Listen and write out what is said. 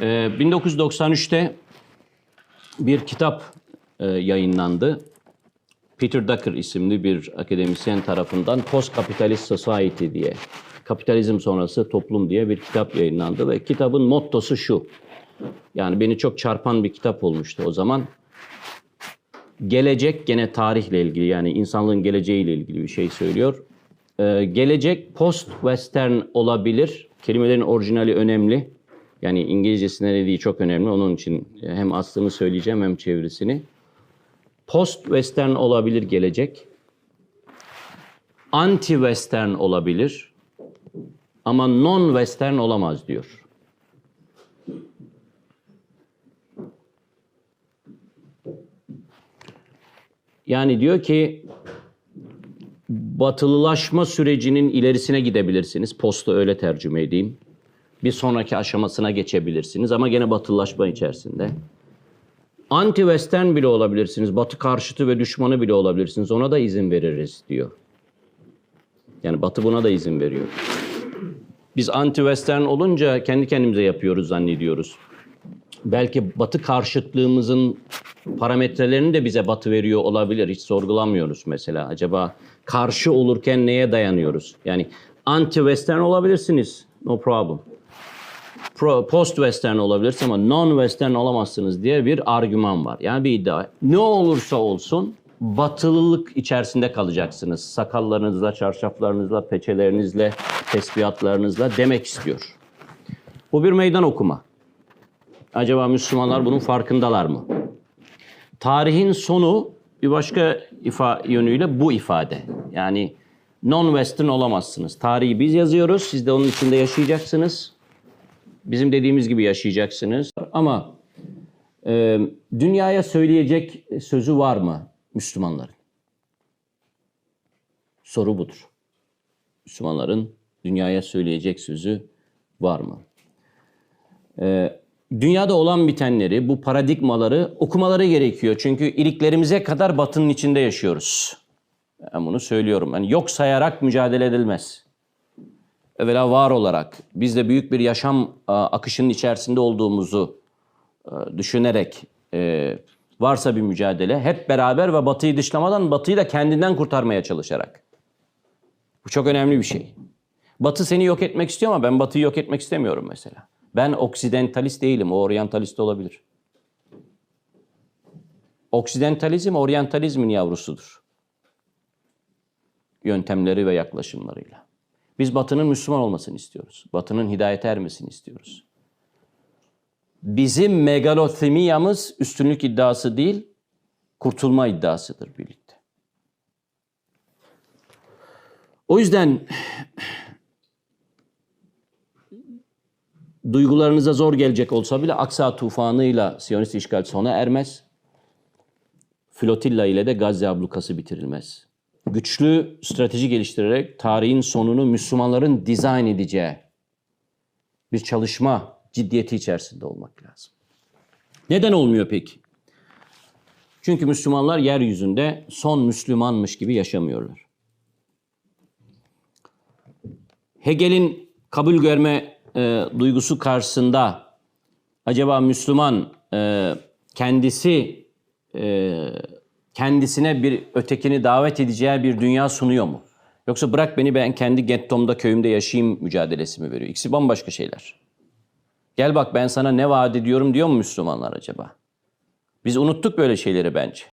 Ee, 1993'te bir kitap e, yayınlandı. Peter Drucker isimli bir akademisyen tarafından Post Capitalist Society diye, kapitalizm sonrası toplum diye bir kitap yayınlandı ve kitabın mottosu şu. Yani beni çok çarpan bir kitap olmuştu o zaman. Gelecek gene tarihle ilgili yani insanlığın geleceğiyle ilgili bir şey söylüyor. Ee, gelecek post-western olabilir. Kelimelerin orijinali önemli. Yani İngilizcesinde ne dediği çok önemli. Onun için hem aslını söyleyeceğim hem çevirisini. Post-western olabilir gelecek. Anti-western olabilir. Ama non-western olamaz diyor. Yani diyor ki batılılaşma sürecinin ilerisine gidebilirsiniz. Posta öyle tercüme edeyim. Bir sonraki aşamasına geçebilirsiniz ama gene batılılaşma içerisinde. Anti-Western bile olabilirsiniz. Batı karşıtı ve düşmanı bile olabilirsiniz. Ona da izin veririz diyor. Yani Batı buna da izin veriyor. Biz anti-Western olunca kendi kendimize yapıyoruz zannediyoruz. Belki Batı karşıtlığımızın parametrelerini de bize Batı veriyor olabilir. Hiç sorgulamıyoruz mesela. Acaba karşı olurken neye dayanıyoruz? Yani anti-Western olabilirsiniz. No problem. Pro- Post-Western olabilirsiniz ama non-Western olamazsınız diye bir argüman var. Yani bir iddia. Ne olursa olsun batılılık içerisinde kalacaksınız. Sakallarınızla, çarşaflarınızla, peçelerinizle, tesbihatlarınızla demek istiyor. Bu bir meydan okuma. Acaba Müslümanlar bunun farkındalar mı? Tarihin sonu bir başka ifa yönüyle bu ifade. Yani non-western olamazsınız. Tarihi biz yazıyoruz, siz de onun içinde yaşayacaksınız. Bizim dediğimiz gibi yaşayacaksınız. Ama e, dünyaya söyleyecek sözü var mı Müslümanların? Soru budur. Müslümanların dünyaya söyleyecek sözü var mı? E, dünyada olan bitenleri, bu paradigmaları okumaları gerekiyor. Çünkü iliklerimize kadar batının içinde yaşıyoruz. Ben bunu söylüyorum. Yani yok sayarak mücadele edilmez. Evvela var olarak, biz de büyük bir yaşam akışının içerisinde olduğumuzu e, düşünerek e, varsa bir mücadele, hep beraber ve batıyı dışlamadan batıyı da kendinden kurtarmaya çalışarak. Bu çok önemli bir şey. Batı seni yok etmek istiyor ama ben batıyı yok etmek istemiyorum mesela. Ben oksidentalist değilim, o oryantalist olabilir. Oksidentalizm, oryantalizmin yavrusudur. Yöntemleri ve yaklaşımlarıyla. Biz Batı'nın Müslüman olmasını istiyoruz. Batı'nın hidayete ermesini istiyoruz. Bizim megalothemiyamız üstünlük iddiası değil, kurtulma iddiasıdır birlikte. O yüzden duygularınıza zor gelecek olsa bile Aksa tufanıyla Siyonist işgal sona ermez. Flotilla ile de Gazze ablukası bitirilmez. Güçlü strateji geliştirerek tarihin sonunu Müslümanların dizayn edeceği bir çalışma ciddiyeti içerisinde olmak lazım. Neden olmuyor peki? Çünkü Müslümanlar yeryüzünde son Müslümanmış gibi yaşamıyorlar. Hegel'in kabul görme e, duygusu karşısında acaba Müslüman e, kendisi e, kendisine bir ötekini davet edeceği bir dünya sunuyor mu? Yoksa bırak beni ben kendi gettomda köyümde yaşayayım mücadelesi mi veriyor? İkisi bambaşka şeyler. Gel bak ben sana ne vaat ediyorum diyor mu Müslümanlar acaba? Biz unuttuk böyle şeyleri bence.